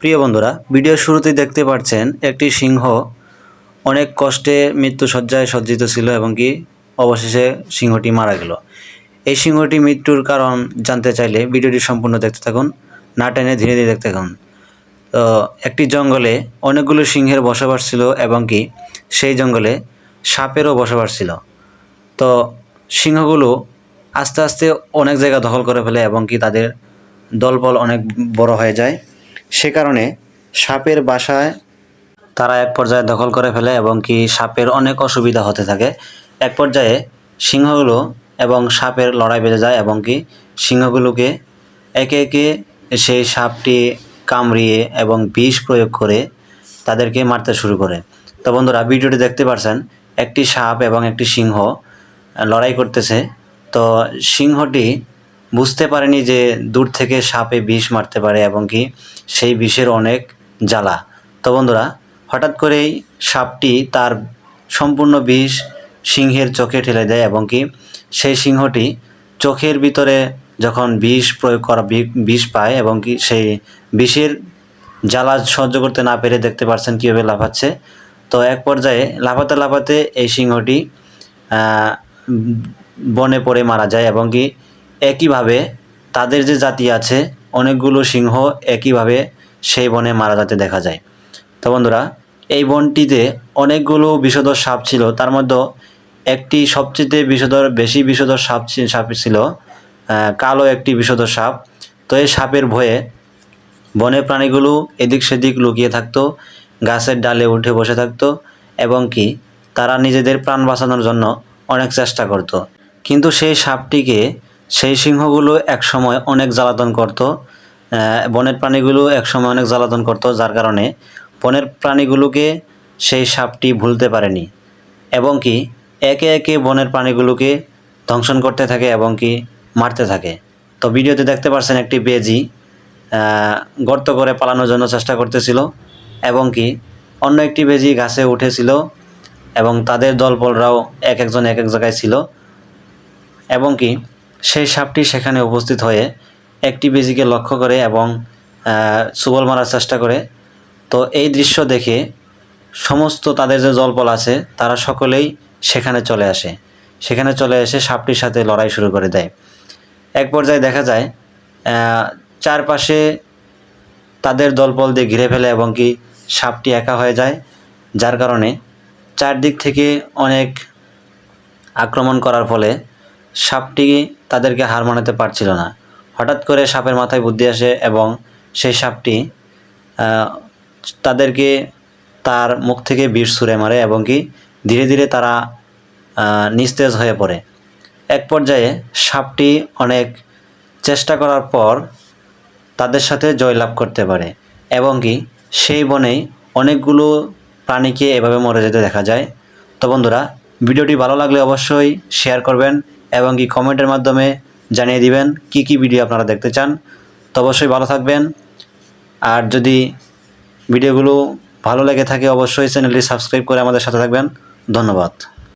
প্রিয় বন্ধুরা, ভিডিওর শুরুতেই দেখতে পাচ্ছেন একটি সিংহ অনেক কষ্টে মৃত্যুসজ্জায় সজ্জিত ছিল এবং কি অবশেষে সিংহটি মারা গেল। এই সিংহটি মৃত্যুর কারণ জানতে চাইলে ভিডিওটি সম্পূর্ণ দেখতে থাকুন, না টেনে ধীরে ধীরে দেখতে থাকুন। তো, একটি জঙ্গলে অনেকগুলো সিংহের বসবাস ছিল এবং কি সেই জঙ্গলে সাপেরও বসবাস ছিল। তো, সিংহগুলো আস্তে আস্তে অনেক জায়গা দখল করে ফেলে এবং কি তাদের দলবল অনেক বড় হয়ে যায়। সে কারণে সাপের বাসায় তারা এক পর্যায়ে দখল করে ফেলে এবং কি সাপের অনেক অসুবিধা হতে থাকে। এক পর্যায়ে সিংহগুলো এবং সাপের লড়াই বেঁধে যায় এবং কি সিংহগুলোকে একে একে সেই সাপটি কামড়িয়ে এবং বিষ প্রয়োগ করে তাদেরকে মারতে শুরু করে। তো বন্ধুরা, ভিডিওটি দেখতে পারছেন, একটি সাপ এবং একটি সিংহ লড়াই করতেছে। তো সিংহটি বুঝতে পারেনি যে দূর থেকে সাপে বিষ মারতে পারে এবং কি সেই বিষের অনেক জ্বালা। তো বন্ধুরা, হঠাৎ করেই সাপটি তার সম্পূর্ণ বিষ সিংহের চোখে ঠেলে দেয় এবং কি সেই সিংহটি চোখের ভিতরে যখন বিষ প্রয়োগ করা বিষ পায় এবং কি সেই বিষের জ্বালা সহ্য করতে না পেরে দেখতে পাচ্ছেন কীভাবে লাফাচ্ছে, তো এক পর্যায়ে লাফাতে লাফাতে এই সিংহটি বনে পড়ে মারা যায় এবং কি একইভাবে তাদের যে জাতি আছে, অনেকগুলো সিংহ একইভাবে সেই বনে মারা যেতে দেখা যায়। তো বন্ধুরা, এই বনটিতে অনেকগুলো বিষধর সাপ ছিল। তার মধ্যে একটি সবচেয়ে বিষধর, বেশি বিষধর সাপ সাপ ছিল কালো একটি বিষধর সাপ। তো এই সাপের ভয়ে বনের প্রাণীগুলো এদিক সেদিক লুকিয়ে থাকতো, গাছের ডালে উঠে বসে থাকতো এবং কি তারা নিজেদের প্রাণ বাঁচানোর জন্য অনেক চেষ্টা করত। কিন্তু সেই সাপটিকে সেই সিংহগুলো একসময় অনেক জ্বালাতন করত বনের প্রাণীগুলো একসময় অনেক জ্বালাতন করত, যার কারণে বনের প্রাণীগুলোকে সেই সাপটি ভুলতে পারেনি। এবং কি, একে একে বনের প্রাণীগুলোকে ধ্বংসন করতে থাকে এবং কি মারতে থাকে। তো ভিডিওতে দেখতে পাচ্ছেন একটি বেজি গর্ত করে পালানোর জন্য চেষ্টা করতেছিল এবং কি অন্য একটি বেজি গাছে উঠেছিল এবং তাদের দলবলরাও এক একজন এক এক জায়গায় ছিল। এবং কি সেই সাপটি সেখানে উপস্থিত হয়ে একটি বেজিকে লক্ষ্য করে এবং সুবল মারার চেষ্টা করে। তো এই দৃশ্য দেখে সমস্ত তাদের যে জলপল আছে, তারা সকলেই সেখানে চলে আসে। সেখানে চলে এসে সাপটির সাথে লড়াই শুরু করে দেয়। এক পর্যায়ে দেখা যায় চারপাশে তাদের দলবল দিয়ে ঘিরে ফেলে এবং কি সাপটি একা হয়ে যায়। যার কারণে চারদিক থেকে অনেক আক্রমণ করার ফলে সাপটি তাদেরকে হার মানাতে পারছিল না। হঠাৎ করে সাপের মাথায় বুদ্ধি আসে এবং সেই সাপটি তাদেরকে তার মুখ থেকে বিষ ছুঁড়ে মারে এবং কি ধীরে ধীরে তারা নিস্তেজ হয়ে পড়ে। এক পর্যায়ে সাপটি অনেক চেষ্টা করার পর তাদের সাথে জয়লাভ করতে পারে এবং কি সেই বনেই অনেকগুলো প্রাণীকে এভাবে মরে যেতে দেখা যায়। তো বন্ধুরা, ভিডিওটি ভালো লাগলে অবশ্যই শেয়ার করবেন এবং কি কমেন্টের মাধ্যমে জানিয়ে দিবেন কি কি ভিডিও আপনারা দেখতে চান। তো অবশ্যই ভালো থাকবেন। আর যদি ভিডিওগুলো ভালো লেগে থাকে, অবশ্যই চ্যানেলটি সাবস্ক্রাইব করে আমাদের সাথে থাকবেন। ধন্যবাদ।